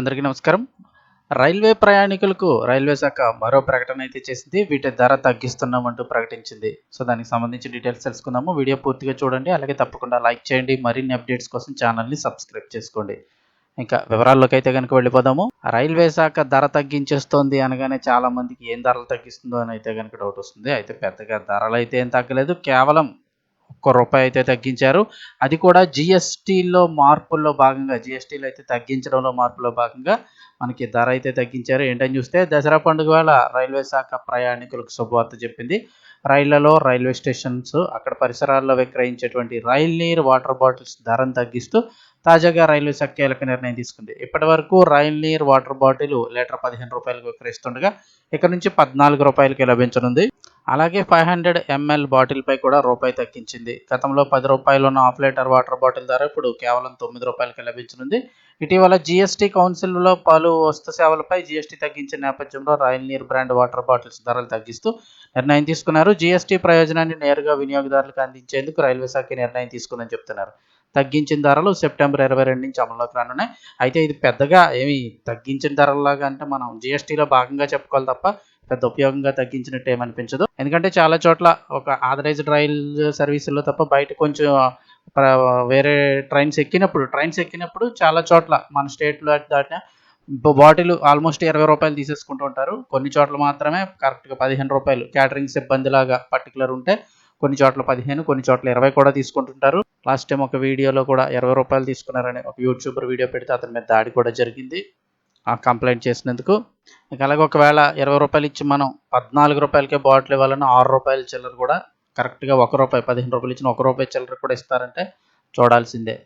అందరికీ నమస్కారం. రైల్వే ప్రయాణికులకు రైల్వే శాఖ మరో ప్రకటన అయితే చేసింది. వీటి ధర తగ్గిస్తున్నామంటూ ప్రకటించింది. సో దానికి సంబంధించి డీటెయిల్స్ తెలుసుకుందాము. వీడియో పూర్తిగా చూడండి. అలాగే తప్పకుండా లైక్ చేయండి. మరిన్ని అప్డేట్స్ కోసం ఛానల్ని సబ్స్క్రైబ్ చేసుకోండి. ఇంకా వివరాల్లోకి అయితే కనుక వెళ్ళిపోదాము. రైల్వే శాఖ ధర తగ్గించేస్తోంది అనగానే చాలా మందికి ఏం ధరలు తగ్గిస్తుందో అని అయితే కనుక డౌట్ వస్తుంది. అయితే పెద్దగా ధరలు అయితే ఏం తగ్గలేదు. కేవలం ఒక్క రూపాయి అయితే తగ్గించారు. అది కూడా జిఎస్టీలో మార్పుల్లో భాగంగా జిఎస్టీలో అయితే తగ్గించడంలో మార్పులో భాగంగా మనకి ధర అయితే తగ్గించారు. ఏంటని చూస్తే దసరా పండుగ వేళ రైల్వే శాఖ ప్రయాణికులకు శుభవార్త చెప్పింది. రైళ్ళలో రైల్వే స్టేషన్స్ అక్కడ పరిసరాల్లో విక్రయించేటువంటి రైల్ నీరు వాటర్ బాటిల్స్ ధరను తగ్గిస్తూ తాజాగా రైల్వే శాఖ కీలక నిర్ణయం తీసుకుంది. ఇప్పటి వరకు రైల్ నీరు వాటర్ బాటిల్ లీటర్ పదిహేను రూపాయలకు విక్రయిస్తుండగా ఇక్కడ నుంచి పద్నాలుగు రూపాయలకి లభించనుంది. అలాగే ఫైవ్ హండ్రెడ్ ఎంఎల్ బాటిల్పై కూడా రూపాయి తగ్గించింది. గతంలో పది రూపాయలు ఉన్న హాఫ్ లీటర్ వాటర్ బాటిల్ ధర ఇప్పుడు కేవలం తొమ్మిది రూపాయలకి లభించనుంది. ఇటీవల జీఎస్టీ కౌన్సిల్లో పలు వస్తు సేవలపై జీఎస్టీ తగ్గించిన నేపథ్యంలో royal Neer brand water bottles ధరలు తగ్గిస్తూ నిర్ణయం తీసుకున్నారు. జీఎస్టీ ప్రయోజనాన్ని నేరుగా వినియోగదారులకు అందించేందుకు రైల్వే శాఖ నిర్ణయం తీసుకుందని చెప్తున్నారు. తగ్గించిన ధరలు సెప్టెంబర్ ఇరవై రెండు నుంచి అమల్లోకి రానున్నాయి. అయితే ఇది పెద్దగా ఏమి తగ్గించిన ధరలాగా అంటే మనం జీఎస్టీలో భాగంగా చెప్పుకోవాలి తప్ప పెద్ద ఉపయోగంగా తగ్గించినట్టు ఏమనిపించదు. ఎందుకంటే చాలా చోట్ల ఒక ఆథరైజ్డ్ రైల్ సర్వీసుల్లో తప్ప బయట కొంచెం వేరే ట్రైన్స్ ఎక్కినప్పుడు ట్రైన్స్ ఎక్కినప్పుడు చాలా చోట్ల మన స్టేట్లో దాటిన బాటిల్ ఆల్మోస్ట్ ఇరవై రూపాయలు తీసేసుకుంటూ ఉంటారు. కొన్ని చోట్ల మాత్రమే కరెక్ట్గా పదిహేను రూపాయలు. క్యాటరింగ్ సిబ్బంది లాగా పర్టికులర్ ఉంటే కొన్ని చోట్ల పదిహేను కొన్ని చోట్ల ఇరవై కూడా తీసుకుంటుంటారు. లాస్ట్ టైం ఒక వీడియోలో కూడా ఇరవై రూపాయలు తీసుకున్నారని ఒక యూట్యూబర్ వీడియో పెడితే అతని మీద దాడి కూడా జరిగింది. ఆ కంప్లైంట్ చేసినందుకు అలాగే ఒకవేళ ఇరవై రూపాయలు ఇచ్చి మనం పద్నాలుగు రూపాయలకే బాటిల్ ఇవ్వాలని ఆరు రూపాయల చిల్లర కూడా కరెక్ట్గా ఒక రూపాయి పదిహేను రూపాయలు ఇచ్చిన ఒక రూపాయి చిల్లర కూడా ఇస్తారంటే చూడాల్సిందే.